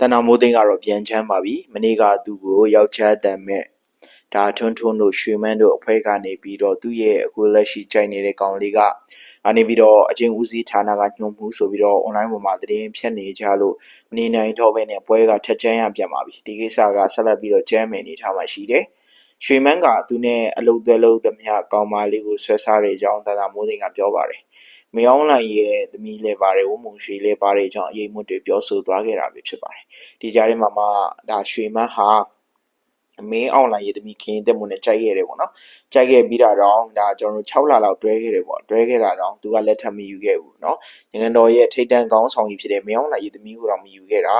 တဏ္ဍမိုးသိန်းကတော့ပြန်ချမ်းပါပြီမနေ့ကသူ့ကိုယောက်ျားတန်မဲ့ဒါထွန်းထွန်းတို့ရွှေမန်းတို့အဖွဲ့ကနေပြီးတော့သူ့ရဲ့အခုလက်ရှိကြိုက်နေတဲ့ကောင်လေးကအနေပြီးတော့အချင်းဦးစီးဌာနကညွှန်မှုဆိုပြီးတော့ online ပေါ်မှာသတင်းဖြတ်နေကြလို့မနေနိုင်တော့ဘဲနဲ့ပွဲကထက်ချမ်းရပြန်ပါပြီဒီကိစ္စကဆက်လက်ပြီးတော့ကြမ်းမယ်နေထားမှရှိတယ် ရွှေမန်းကသူနဲ့အလုပ်သွဲလုပ်သမျှကောင်မလေးကိုဆွဲစားတဲ့အကြောင်းတန်တာမိုးသိန်းကပြောပါတယ်မယောင်းလိုက်ရဲ့သမီးလည်းပါတယ်ဝုံမုံရွှေလည်းပါတယ်အကြောင်းအရေးမွတ်တွေပြောဆိုသွားခဲ့တာပဲဖြစ်ပါတယ်ဒီကြားထဲမှာမှဒါရွှေမန်းဟာအ မင်းအောင်လိုင်းရေသမီခင်တက်မွန်နဲ့ကြိုက်ခဲ့တယ်ပေါ့နော်ကြိုက်ခဲ့ပြီးတာတော့ဒါကျွန်တော်တို့6လလောက်တွဲခဲ့တယ်ပေါ့တွဲခဲ့တာတော့သူကလက်ထပ်မယူခဲ့ဘူးနော်ငန်တော်ရဲ့ထိတ်တန့်ကောင်းဆောင်ကြီးဖြစ်တဲ့မင်းအောင်လိုင်းရေသမီကိုတော့မယူခဲ့တာ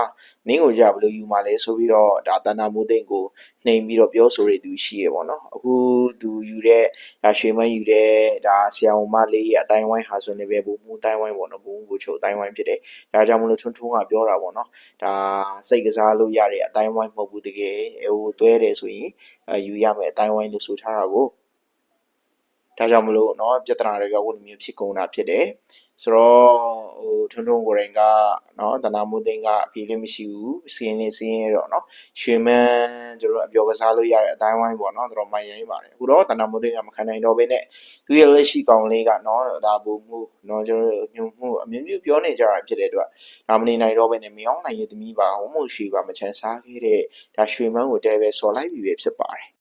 နင်းကိုကြဘယ်လိုယူမှာလဲဆိုပြီးတော့ဒါတန်တာမိုးသိန်းကိုနှိမ်ပြီးတော့ပြောဆိုရသူရှိရပေါ့နော် အခုသူယူတဲ့ဒါရွှေမန်းယူတဲ့ဒါဆီယံမလေးရဲ့အတိုင်းဝိုင်းဟာဆိုနေပဲဘူမူတိုင်းဝိုင်းပေါ့နော်ဘူမူကိုချုပ်အတိုင်းဝိုင်းဖြစ်တယ်ဒါကြောင့်မလို့ထွန်းထွန်းကပြောတာပေါ့နော်ဒါစိတ်ကစားလို့ရတဲ့အတိုင်းဝိုင်းမဟုတ်ဘူးတကယ်ဟိုတွဲတယ်ဆိုရင်အဲယူရမယ်အတိုင်းဝိုင်းလို့ဆိုထားတာကို ဒါကြောင့်မလို့เนาะပြဿနာတွေကဝန်မျိုးဖြစ်ကုန်တာဖြစ်တယ်ဆိုတော့ဟိုထွန်းထွန်းကိုယ်တိုင်ကเนาะတနာမိုးသိန်းကအပြေးလေးမရှိဘူးစီရင်နေစီရင်တော့เนาะရွှေမန်းကျွန်တော်အပြောကစားလို့ရတဲ့အတိုင်းဝိုင်းပေါ့เนาะတော်မိုင်ရိုင်းပါတယ်အခုတော့တနာမိုးသိန်းကမခံနိုင်တော့ဘဲနဲ့သူရဲ့လက်ရှိကောင်လေးကเนาะဒါဘူမှုเนาะကျွန်တော်ညွမှုအမျိုးမျိုးပြောနေကြတာဖြစ်တဲ့အတွက်ဒါမနေနိုင်တော့ဘဲနဲ့မြောင်းနိုင်ရဲ့သမီးပါဝုံမို့ရှိပါမချန်စားခဲ့တဲ့ဒါရွှေမန်းကိုတဲပဲဆော်လိုက်ပြီပဲဖြစ်ပါတယ်